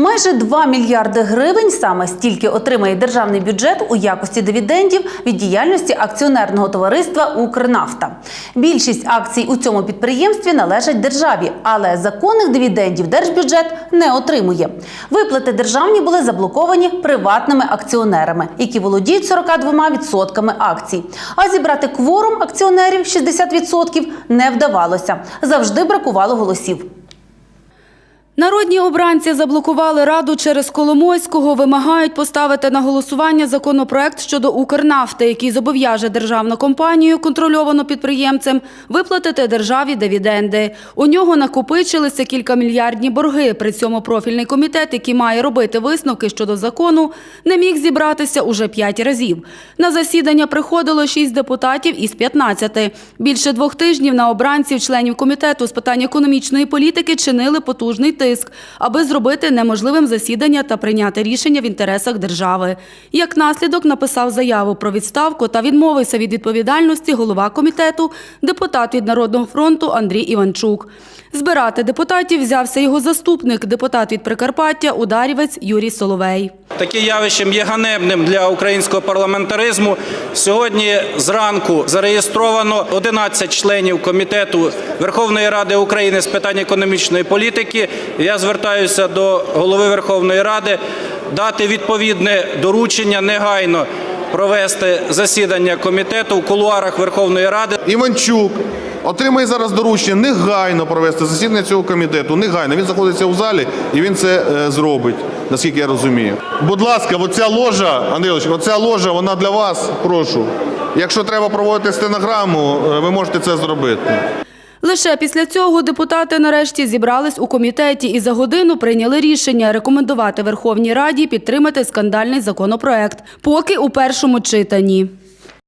Майже 2 мільярди гривень саме стільки отримає державний бюджет у якості дивідендів від діяльності акціонерного товариства Укрнафта. Більшість акцій у цьому підприємстві належать державі, але законних дивідендів держбюджет не отримує. Виплати державні були заблоковані приватними акціонерами, які володіють 42% акцій. А зібрати кворум акціонерів 60% не вдавалося. Завжди бракувало голосів. Народні обранці заблокували раду через Коломойського, вимагають поставити на голосування законопроект щодо Укрнафти, який зобов'яже державну компанію, контрольовану підприємцем, виплатити державі дивіденди. У нього накопичилися кілька мільярдні борги. При цьому профільний комітет, який має робити висновки щодо закону, не міг зібратися уже п'ять разів. На засідання приходило шість депутатів із 15. Більше двох тижнів на обранців членів комітету з питань економічної політики чинили потужний тиск, аби зробити неможливим засідання та прийняти рішення в інтересах держави. Як наслідок написав заяву про відставку та відмовився від відповідальності голова комітету, депутат від Народного фронту Андрій Іванчук. Збирати депутатів взявся його заступник, депутат від Прикарпаття, ударівець Юрій Соловей. Таке явище є ганебним для українського парламентаризму. Сьогодні зранку зареєстровано 11 членів комітету Верховної Ради України з питань економічної політики. Я звертаюся до голови Верховної Ради дати відповідне доручення негайно провести засідання комітету в кулуарах Верховної Ради. Іванчук отримає зараз доручення негайно провести засідання цього комітету. Негайно. Він знаходиться у залі і він це е, зробить, наскільки я розумію. Будь ласка, оця ложа, Андрійович, оця ложа, вона для вас. Прошу. Якщо треба проводити стенограму, е, ви можете це зробити. Лише після цього депутати нарешті зібрались у комітеті і за годину прийняли рішення рекомендувати Верховній Раді підтримати скандальний законопроект, поки у першому читанні.